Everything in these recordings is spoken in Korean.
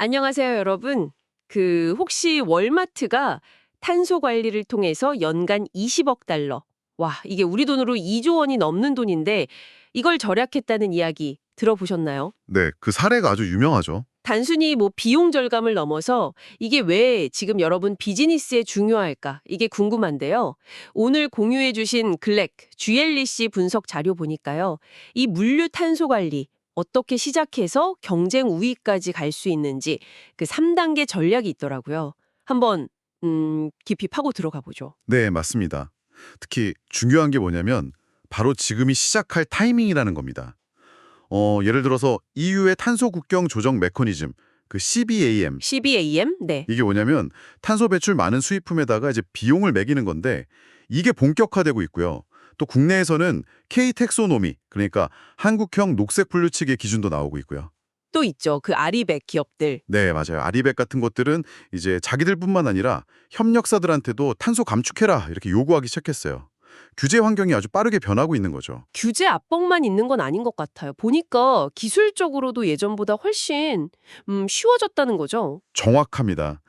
안녕하세요, 여러분. 그 혹시 월마트가 탄소 관리를 통해서 연간 20억 달러. 와, 이게 우리 돈으로 2조 원이 넘는 돈인데 이걸 절약했다는 이야기 들어보셨나요? 네, 그 사례가 아주 유명하죠. 단순히 뭐 비용 절감을 넘어서 이게 왜 지금 여러분 비즈니스에 중요할까? 이게 궁금한데요. 오늘 공유해 주신 글렉, GLC 분석 자료 보니까요. 이 물류 탄소 관리 어떻게 시작해서 경쟁 우위까지 갈 수 있는지 그 3단계 전략이 있더라고요. 한번 음, 깊이 파고 들어가 보죠. 네, 맞습니다. 특히 중요한 게 뭐냐면 바로 지금이 시작할 타이밍이라는 겁니다. 어, 예를 들어서 EU의 탄소 국경 조정 메커니즘, 그 CBAM. CBAM? 네. 이게 뭐냐면 탄소 배출 많은 수입품에다가 이제 비용을 매기는 건데 이게 본격화되고 있고요. 또 국내에서는 K 텍소노미, 그러니까 한국형 녹색 분류칙의 기준도 나오고 있고요. 또 있죠. 그 아리백 기업들. 네, 맞아요. 아리백 같은 것들은 이제 자기들뿐만 아니라 협력사들한테도 탄소 감축해라 이렇게 요구하기 시작했어요. 규제 환경이 아주 빠르게 변하고 있는 거죠. 규제 압박만 있는 건 아닌 것 같아요. 보니까 기술적으로도 예전보다 훨씬 음, 쉬워졌다는 거죠. 정확합니다.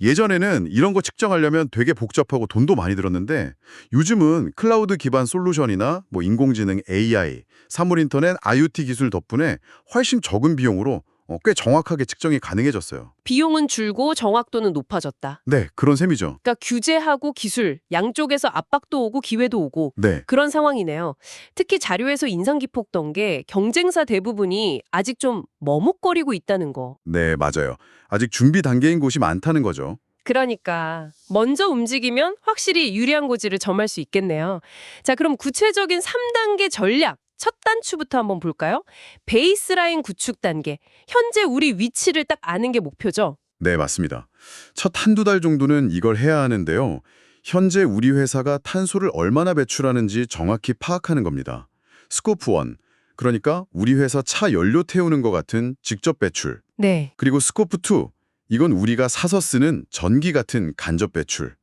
예전에는 이런 거 측정하려면 되게 복잡하고 돈도 많이 들었는데 요즘은 클라우드 기반 솔루션이나 뭐 인공지능 AI, 사물인터넷 IoT 기술 덕분에 훨씬 적은 비용으로 어, 꽤 정확하게 측정이 가능해졌어요. 비용은 줄고 정확도는 높아졌다. 네, 그런 셈이죠. 그러니까 규제하고 기술 양쪽에서 압박도 오고 기회도 오고 네, 그런 상황이네요. 특히 자료에서 인상 깊었던 게 경쟁사 대부분이 아직 좀 머뭇거리고 있다는 거. 네, 맞아요. 아직 준비 단계인 곳이 많다는 거죠. 그러니까 먼저 움직이면 확실히 유리한 고지를 점할 수 있겠네요. 자, 그럼 구체적인 3단계 전략 첫 단추부터 한번 볼까요? 베이스라인 구축 단계. 현재 우리 위치를 딱 아는 게 목표죠. 네, 맞습니다. 첫 한두 달 정도는 이걸 해야 하는데요. 현재 우리 회사가 탄소를 얼마나 배출하는지 정확히 파악하는 겁니다. 스코프 1, 그러니까 우리 회사 차 연료 태우는 것 같은 직접 배출. 네. 그리고 스코프 2, 이건 우리가 사서 쓰는 전기 같은 간접 배출.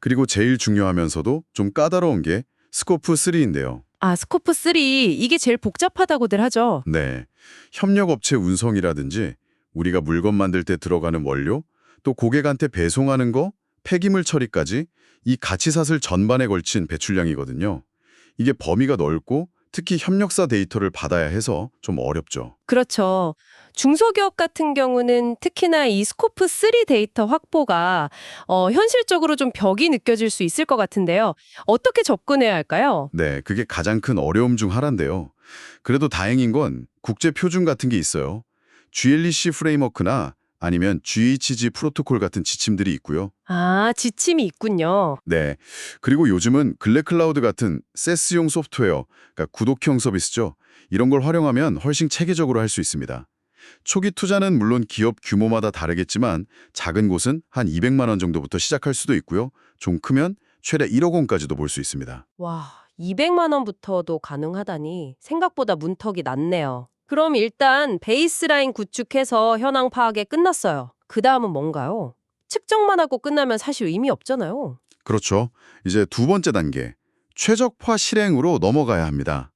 그리고 제일 중요하면서도 좀 까다로운 게 스코프 3인데요. 아, 스코프 3 이게 제일 복잡하다고들 하죠. 네. 협력업체 운송이라든지 우리가 물건 만들 때 들어가는 원료, 또 고객한테 배송하는 거, 폐기물 처리까지 이 가치사슬 전반에 걸친 배출량이거든요. 이게 범위가 넓고 특히 협력사 데이터를 받아야 해서 좀 어렵죠. 그렇죠. 중소기업 같은 경우는 특히나 이 스코프 3 데이터 확보가 어, 현실적으로 좀 벽이 느껴질 수 있을 것 같은데요. 어떻게 접근해야 할까요? 네, 그게 가장 큰 어려움 중 하나인데요. 그래도 다행인 건 국제 표준 같은 게 있어요. GLEC 프레임워크나 아니면 GHG 프로토콜 같은 지침들이 있고요. 아, 지침이 있군요. 네. 그리고 요즘은 글래클라우드 같은 세스용 소프트웨어, 그러니까 구독형 서비스죠. 이런 걸 활용하면 훨씬 체계적으로 할 수 있습니다. 초기 투자는 물론 기업 규모마다 다르겠지만 작은 곳은 한 200만 원 정도부터 시작할 수도 있고요. 좀 크면 최대 1억 원까지도 볼 수 있습니다. 와, 200만 원부터도 가능하다니 생각보다 문턱이 낮네요. 그럼 일단 베이스라인 구축해서 현황 파악에 끝났어요. 그 다음은 뭔가요? 측정만 하고 끝나면 사실 의미 없잖아요. 그렇죠. 이제 두 번째 단계, 최적화 실행으로 넘어가야 합니다.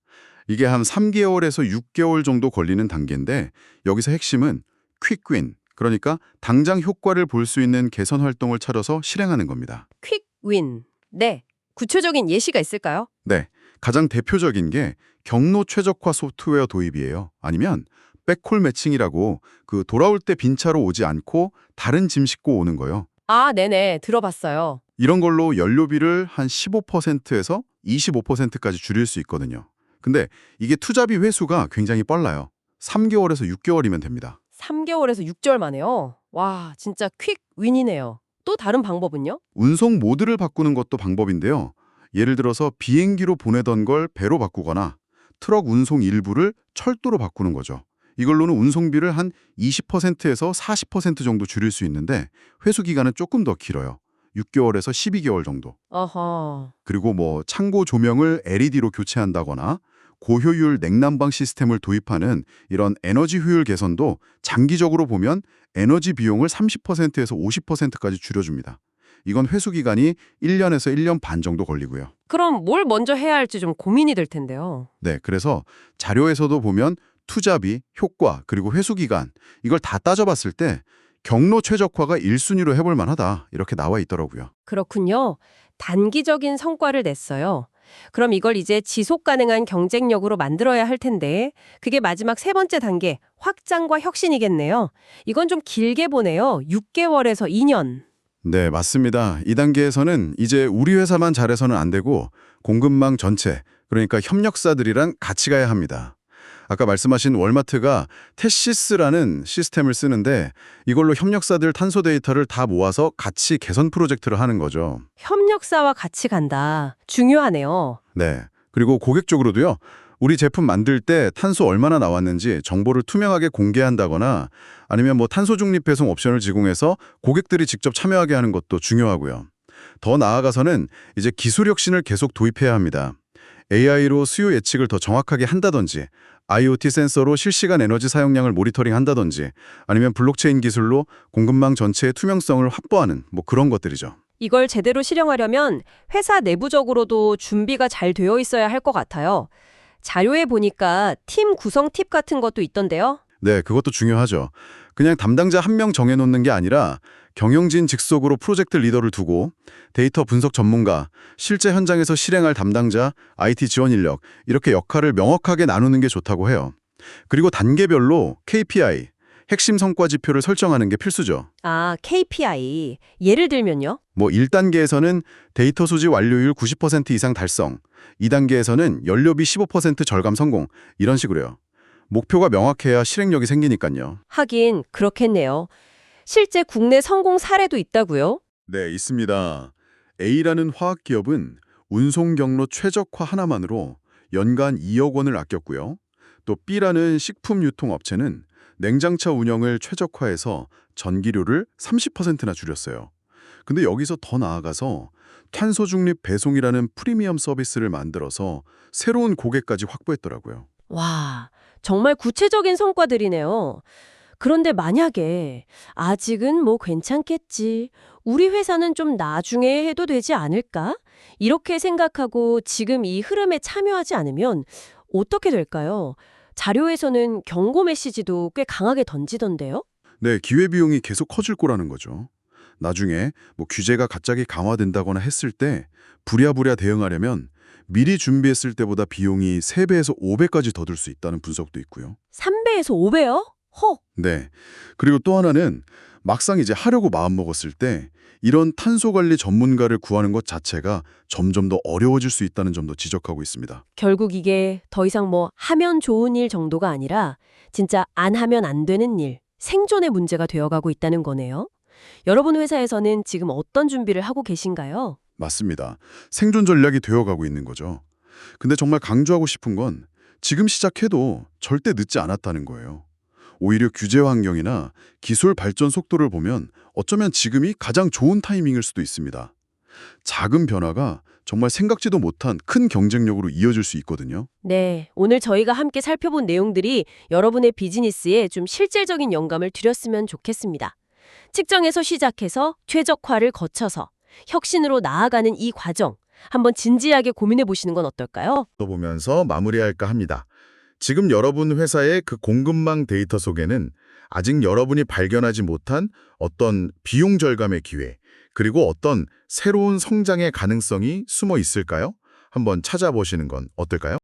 이게 한 3개월에서 6개월 정도 걸리는 단계인데 여기서 핵심은 퀵윈, 그러니까 당장 효과를 볼 수 있는 개선 활동을 찾아서 실행하는 겁니다. 퀵 윈. 네. 구체적인 예시가 있을까요? 네, 가장 대표적인 게 경로 최적화 소프트웨어 도입이에요. 아니면 백홀 매칭이라고 그 돌아올 때 빈 차로 오지 않고 다른 짐 싣고 오는 거요. 아, 네네. 들어봤어요. 이런 걸로 연료비를 한 15%에서 25%까지 줄일 수 있거든요. 근데 이게 투자비 회수가 굉장히 빨라요. 3개월에서 6개월이면 됩니다. 3개월에서 6개월 만에요. 와, 진짜 퀵 윈이네요. 또 다른 방법은요? 운송 모드를 바꾸는 것도 방법인데요. 예를 들어서 비행기로 보내던 걸 배로 바꾸거나 트럭 운송 일부를 철도로 바꾸는 거죠. 이걸로는 운송비를 한 20%에서 40% 정도 줄일 수 있는데 회수 기간은 조금 더 길어요. 6개월에서 12개월 정도. 어허. 그리고 뭐 창고 조명을 LED로 교체한다거나 고효율 냉난방 시스템을 도입하는 이런 에너지 효율 개선도 장기적으로 보면 에너지 비용을 30%에서 50%까지 줄여줍니다. 이건 회수 기간이 1년에서 1년 반 정도 걸리고요. 그럼 뭘 먼저 해야 할지 좀 고민이 될 텐데요. 네, 그래서 자료에서도 보면 투자비, 효과, 그리고 회수 기간 이걸 다 따져봤을 때 경로 최적화가 1순위로 해볼 만하다. 이렇게 나와 있더라고요. 그렇군요. 단기적인 성과를 냈어요. 그럼 이걸 이제 지속 가능한 경쟁력으로 만들어야 할 텐데 그게 마지막 세 번째 단계 확장과 혁신이겠네요. 이건 좀 길게 보네요. 6개월에서 2년. 네, 맞습니다. 이 단계에서는 이제 우리 회사만 잘해서는 안 되고 공급망 전체, 그러니까 협력사들이랑 같이 가야 합니다. 아까 말씀하신 월마트가 테시스라는 시스템을 쓰는데 이걸로 협력사들 탄소 데이터를 다 모아서 같이 개선 프로젝트를 하는 거죠. 협력사와 같이 간다. 중요하네요. 네. 그리고 고객 쪽으로도요. 우리 제품 만들 때 탄소 얼마나 나왔는지 정보를 투명하게 공개한다거나 아니면 뭐 탄소 중립 배송 옵션을 제공해서 고객들이 직접 참여하게 하는 것도 중요하고요. 더 나아가서는 이제 기술 혁신을 계속 도입해야 합니다. AI로 수요 예측을 더 정확하게 한다든지 IoT 센서로 실시간 에너지 사용량을 모니터링 한다든지 아니면 블록체인 기술로 공급망 전체의 투명성을 확보하는 뭐 그런 것들이죠. 이걸 제대로 실행하려면 회사 내부적으로도 준비가 잘 되어 있어야 할 것 같아요. 자료에 보니까 팀 구성 팁 같은 것도 있던데요. 네, 그것도 중요하죠. 그냥 담당자 한 명 정해놓는 게 아니라 경영진 직속으로 프로젝트 리더를 두고 데이터 분석 전문가, 실제 현장에서 실행할 담당자, IT 지원 인력 이렇게 역할을 명확하게 나누는 게 좋다고 해요. 그리고 단계별로 KPI, 핵심 성과 지표를 설정하는 게 필수죠. 아, KPI. 예를 들면요. 뭐 1단계에서는 데이터 수지 완료율 90% 이상 달성, 2단계에서는 연료비 15% 절감 성공 이런 식으로요. 목표가 명확해야 실행력이 생기니까요. 하긴 그렇겠네요. 실제 국내 성공 사례도 있다고요? 네, 있습니다. A라는 화학 기업은 운송 경로 최적화 하나만으로 연간 2억 원을 아꼈고요. 또 B라는 식품 유통 업체는 냉장차 운영을 최적화해서 전기료를 30%나 줄였어요. 근데 여기서 더 나아가서 탄소 중립 배송이라는 프리미엄 서비스를 만들어서 새로운 고객까지 확보했더라고요. 와, 정말 구체적인 성과들이네요. 그런데 만약에 아직은 뭐 괜찮겠지. 우리 회사는 좀 나중에 해도 되지 않을까? 이렇게 생각하고 지금 이 흐름에 참여하지 않으면 어떻게 될까요? 자료에서는 경고 메시지도 꽤 강하게 던지던데요? 네, 기회비용이 계속 커질 거라는 거죠. 나중에 뭐 규제가 갑자기 강화된다거나 했을 때 부랴부랴 대응하려면 미리 준비했을 때보다 비용이 3배에서 5배까지 더 들 수 있다는 분석도 있고요. 3배에서 5배요? 허! 네. 그리고 또 하나는 막상 이제 하려고 마음먹었을 때 이런 탄소 관리 전문가를 구하는 것 자체가 점점 더 어려워질 수 있다는 점도 지적하고 있습니다. 결국 이게 더 이상 뭐 하면 좋은 일 정도가 아니라 진짜 안 하면 안 되는 일, 생존의 문제가 되어가고 있다는 거네요. 여러분 회사에서는 지금 어떤 준비를 하고 계신가요? 맞습니다. 생존 전략이 되어가고 있는 거죠. 근데 정말 강조하고 싶은 건 지금 시작해도 절대 늦지 않았다는 거예요. 오히려 규제 환경이나 기술 발전 속도를 보면 어쩌면 지금이 가장 좋은 타이밍일 수도 있습니다. 작은 변화가 정말 생각지도 못한 큰 경쟁력으로 이어질 수 있거든요. 네, 오늘 저희가 함께 살펴본 내용들이 여러분의 비즈니스에 좀 실질적인 영감을 드렸으면 좋겠습니다. 측정에서 시작해서 최적화를 거쳐서 혁신으로 나아가는 이 과정 한번 진지하게 고민해 보시는 건 어떨까요? 보면서 마무리할까 합니다. 지금 여러분 회사의 그 공급망 데이터 속에는 아직 여러분이 발견하지 못한 어떤 비용 절감의 기회, 그리고 어떤 새로운 성장의 가능성이 숨어 있을까요? 한번 찾아보시는 건 어떨까요?